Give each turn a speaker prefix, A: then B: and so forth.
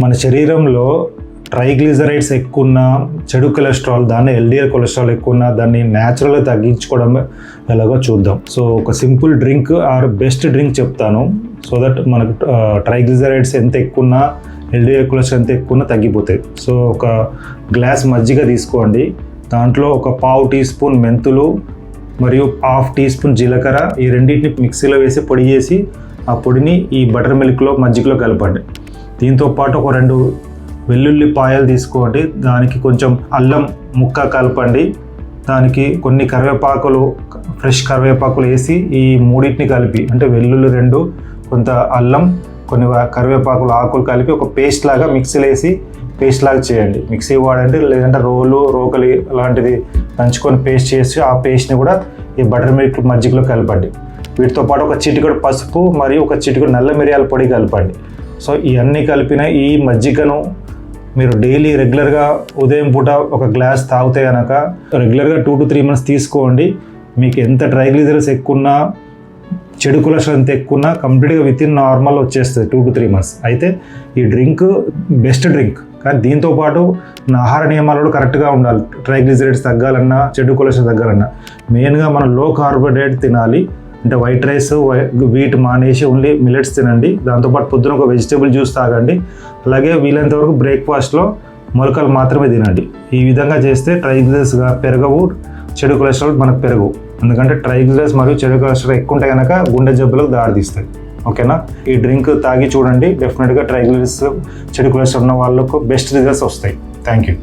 A: మన శరీరంలో ట్రైగ్లిజరైడ్స్ ఎక్కువ ఉన్న చెడు కొలెస్ట్రాల్ దాన్ని ఎల్డిఎల్ కొలెస్ట్రాల్ ఎక్కువ ఉన్న దాన్ని న్యాచురల్గా తగ్గించుకోవడం ఎలాగో చూద్దాం. సో ఒక simple drink or best drink చెప్తాను. సో దట్ మనకు ట్రైగ్లిజరైడ్స్ ఎంత ఎక్కువ ఉన్నా ఎల్డిఎల్ కొలెస్ట్రాల్ ఎంత ఎక్కువ ఉన్నా తగ్గిపోతాయి. సో ఒక గ్లాస్ మజ్జిగ తీసుకోండి. దాంట్లో ఒక పావు టీ స్పూన్ మెంతులు మరియు హాఫ్ టీ స్పూన్ జీలకర్ర ఈ రెండింటిని మిక్సీలో వేసి పొడి చేసి ఆ పొడిని ఈ బటర్ మిల్క్లో మజ్జిగలో కలపండి. దీంతో పాటు ఒక రెండు వెల్లుల్లి పాయలు తీసుకోండి. దానికి కొంచెం అల్లం ముక్క కలపండి. దానికి కొన్ని కరివేపాకులు ఫ్రెష్ కరివేపాకులు వేసి ఈ మూడింటిని కలిపి అంటే వెల్లుల్లి రెండు కొంత అల్లం కొన్ని కరివేపాకులు ఆకులు కలిపి ఒక పేస్ట్ లాగా మిక్సీలో వేసి పేస్ట్ లాగా చేయండి. మిక్సీ వాడండి లేదంటే రోలు రోకలి అలాంటిది దంచుకొని పేస్ట్ చేసి ఆ పేస్ట్ని కూడా ఈ బటర్ మిల్క్ మజ్జిగలో కలపండి. వీటితో పాటు ఒక చిటికడు పసుపు మరియు ఒక చిటికడు నల్ల మిరియాల పొడి కలపండి. సో ఇవన్నీ కలిపిన ఈ మజ్జిగను మీరు డైలీ రెగ్యులర్గా ఉదయం పూట ఒక గ్లాస్ తాగితే కనుక రెగ్యులర్గా టూ టు త్రీ మంత్స్ తీసుకోండి. మీకు ఎంత ట్రైగ్లిజరస్ ఎక్కువన్నా చెడు కొలెస్ట్రాల్ ఎంత ఎక్కువన్నా కంప్లీట్గా విత్ ఇన్ నార్మల్ వచ్చేస్తుంది టూ టు త్రీ మంత్స్. అయితే ఈ డ్రింక్ బెస్ట్ డ్రింక్. కానీ దీంతో పాటు మన ఆహార నియమాలు కూడా కరెక్ట్గా ఉండాలి. ట్రైగ్లిజరేట్స్ తగ్గాలన్నా చెడు కొలెస్ట్రాల్ తగ్గాలన్నా. మెయిన్గా మనం లో కార్బోహైడ్రేట్ తినాలి. అంటే వైట్ రైస్ వీట్ మానేసి ఓన్లీ మిల్లెట్స్ తినండి. దాంతోపాటు పొద్దున ఒక వెజిటేబుల్ జ్యూస్ తాగండి. అలాగే వీలైనంత వరకు బ్రేక్ఫాస్ట్లో మొలకలు మాత్రమే తినండి. ఈ విధంగా చేస్తే ట్రైగ్లిజరైడ్స్గా పెరగవు చెడు కొలెస్ట్రాల్ మనకు పెరగవు. ఎందుకంటే ట్రైగ్లిజరైడ్స్ మరియు చెడు కొలెస్ట్రాల్ ఎక్కువ ఉంటే కనుక గుండె జబ్బులకు దారితీస్తాయి ఓకేనా? ఈ డ్రింక్ తాగి చూడండి. డెఫినెట్గా ట్రైగ్లిజరైడ్స్ చెడు కొలెస్ట్రాల్ ఉన్న వాళ్ళకు బెస్ట్ రిజల్ట్స్ వస్తాయి. Thank you